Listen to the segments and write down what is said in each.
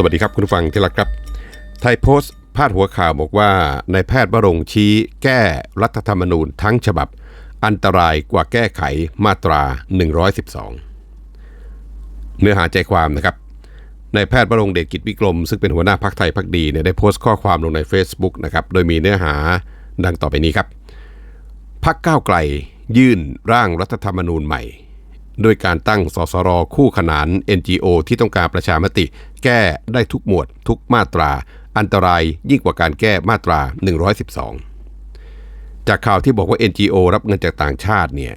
สวัสดีครับคุณผู้ฟังที่รักครับ ไทยโพสต์พาดหัวข่าวบอกว่านายแพทย์วรงชี้แก้รัฐธรรมนูญทั้งฉบับ อันตรายกว่าแก้ไขมาตรา 112 เนื้อหาใจความนะครับนายแพทย์วรงเดชกิจวิกรม ซึ่งเป็นหัวหน้าพักไทยพักดีเนี่ยได้โพสต์ข้อความลงใน Facebook นะครับโดยมีเนื้อหาดังต่อไปนี้ครับพักก้าวไกลยื่นร่างรัฐธรรมนูญใหม่ โดยการตั้งสสรคู่ขนาน NGO ที่ต้องการประชามติ แก้ได้ทุกหมวด ทุกมาตรา อันตรายยิ่งกว่าการแก้มาตรา 112 จากข่าวที่บอกว่า NGO รับเงินจากต่างชาติเนี่ย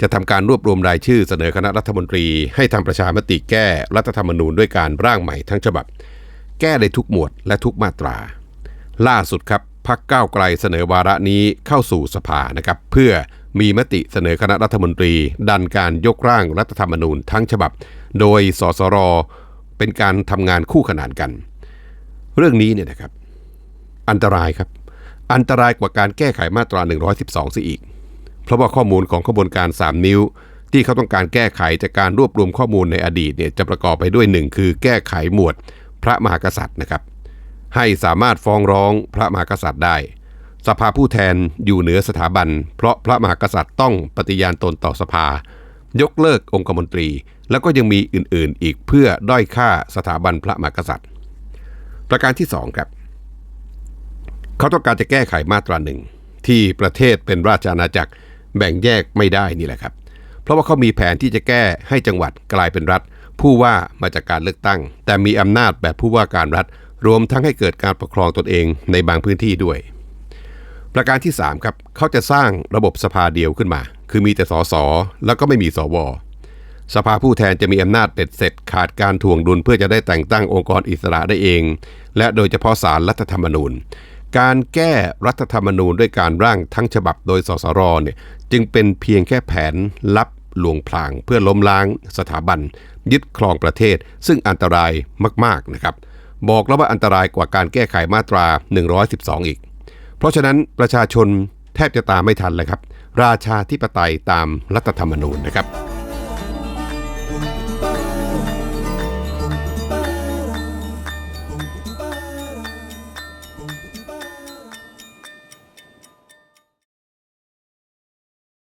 จะทำการรวบรวมรายชื่อเสนอคณะรัฐมนตรี ให้ทำประชามติแก้รัฐธรรมนูญด้วยการร่างใหม่ทั้งฉบับ แก้ได้ทุกหมวดและทุกมาตรา ล่าสุดครับพักก้าวไกลเสนอวาระนี้เข้าสู่สภานะครับ เพื่อมีมติเสนอคณะรัฐมนตรี ดันการยกร่างรัฐธรรมนูญทั้งฉบับ โดยสสรเป็นการทำงานคู่ขนานกัน เรื่องนี้เนี่ยนะครับ อันตรายครับ อันตรายกว่าการแก้ไขมาตรา 112ซะอีก เพราะว่าข้อมูลของขบวนการ 3 นิ้ว ที่เขาต้องการแก้ไขจากการรวบรวมข้อมูลในอดีตเนี่ยจะประกอบไปด้วย 1 คือแก้ไขหมวดพระมหากษัตริย์นะครับ ให้สามารถฟ้องร้องพระมหากษัตริย์ได้ สภาผู้แทนอยู่เหนือสถาบัน เพราะพระมหากษัตริย์ต้องปฏิญาณตนต่อสภา ยกเลิกองคมนตรี แล้วก็ยังมีอื่นๆ อีกเพื่อด้อยค่าสถาบันพระมหากษัตริย์ ประการที่2ครับเขาต้องการจะแก้ไขมาตราหนึ่งที่ประเทศเป็นราชอาณาจักรแบ่งแยกไม่ได้นี่แหละครับ เพราะว่าเขามีแผนที่จะแก้ให้จังหวัดกลายเป็นรัฐ ผู้ว่ามาจากการเลือกตั้ง แต่มีอำนาจแบบผู้ว่าการรัฐ รวมทั้งให้เกิดการปกครองตนเองในบางพื้นที่ด้วย ประการที่ 3 ครับ เขาจะสร้างระบบสภาเดียวขึ้นมา คือมีแต่สสแล้วก็ไม่มีสว สภาผู้แทนจะมีอำนาจเป็ดเสร็จขาดการถ่วงดุลเพื่อจะได้แต่งตั้งองค์กรอิสระได้เอง และโดยเฉพาะสารรัฐธรรมนูญ การแก้รัฐธรรมนูญด้วยการร่างทั้งฉบับโดยสสรเนี่ยจึงเป็นเพียงแค่แผนลับลวงพลางเพื่อล้มล้างสถาบัน ยึดครองประเทศ ซึ่งอันตรายมากๆนะครับ บอกแล้วว่าอันตรายกว่าการแก้ไขมาตรา 112 อีก เพราะฉะนั้นประชาชนแทบจะตามไม่ทันเลยครับ ราชาธิปไตยตามรัฐธรรมนูญนะครับ